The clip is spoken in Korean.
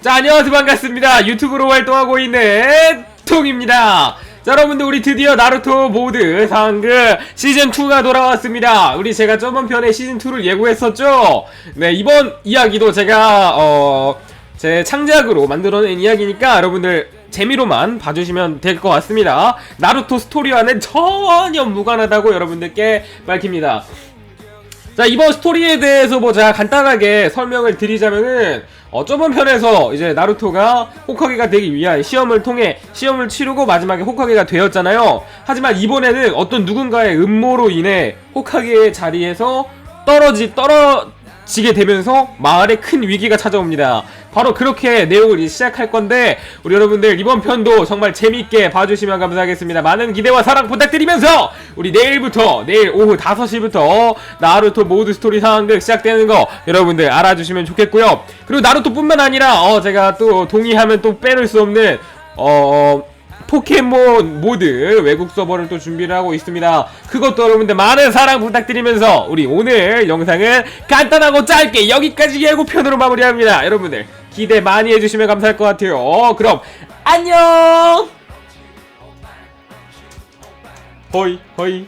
자, 안녕하세요. 반갑습니다. 유튜브로 활동하고 있는 통입니다. 자, 여러분들, 우리 드디어 나루토 모드 상그 시즌2가 돌아왔습니다. 우리 제가 저번 편에 시즌2를 예고했었죠? 네, 이번 이야기도 제가, 어, 제 창작으로 만들어낸 이야기니까 여러분들 재미로만 봐주시면 될 것 같습니다. 나루토 스토리와는 전혀 무관하다고 여러분들께 밝힙니다. 자 이번 스토리에 대해서 뭐 제가 간단하게 설명을 드리자면은 어 저번 편에서 이제 나루토가 호카게가 되기 위한 시험을 통해 시험을 치르고 마지막에 호카게가 되었잖아요. 하지만 이번에는 어떤 누군가의 음모로 인해 호카게의 자리에서 떨어지 떨어 지게 되면서 마을에 큰 위기가 찾아옵니다. 바로 그렇게 내용을 시작할 건데 우리 여러분들 이번 편도 정말 재밌게 봐주시면 감사하겠습니다. 많은 기대와 사랑 부탁드리면서 우리 내일부터 내일 오후 5시부터 나루토 모드 스토리 상황극 시작되는 거 여러분들 알아주시면 좋겠고요. 그리고 나루토뿐만 아니라 어 제가 또 동의하면 또 빼놓을 수 없는 어 포켓몬 모드 외국 서버를 또 준비를 하고 있습니다. 그것도 여러분들 많은 사랑 부탁드리면서 우리 오늘 영상은 간단하고 짧게 여기까지 예고편으로 마무리합니다. 여러분들 기대 많이 해주시면 감사할 것 같아요. 어, 그럼 안녕. 허이 허이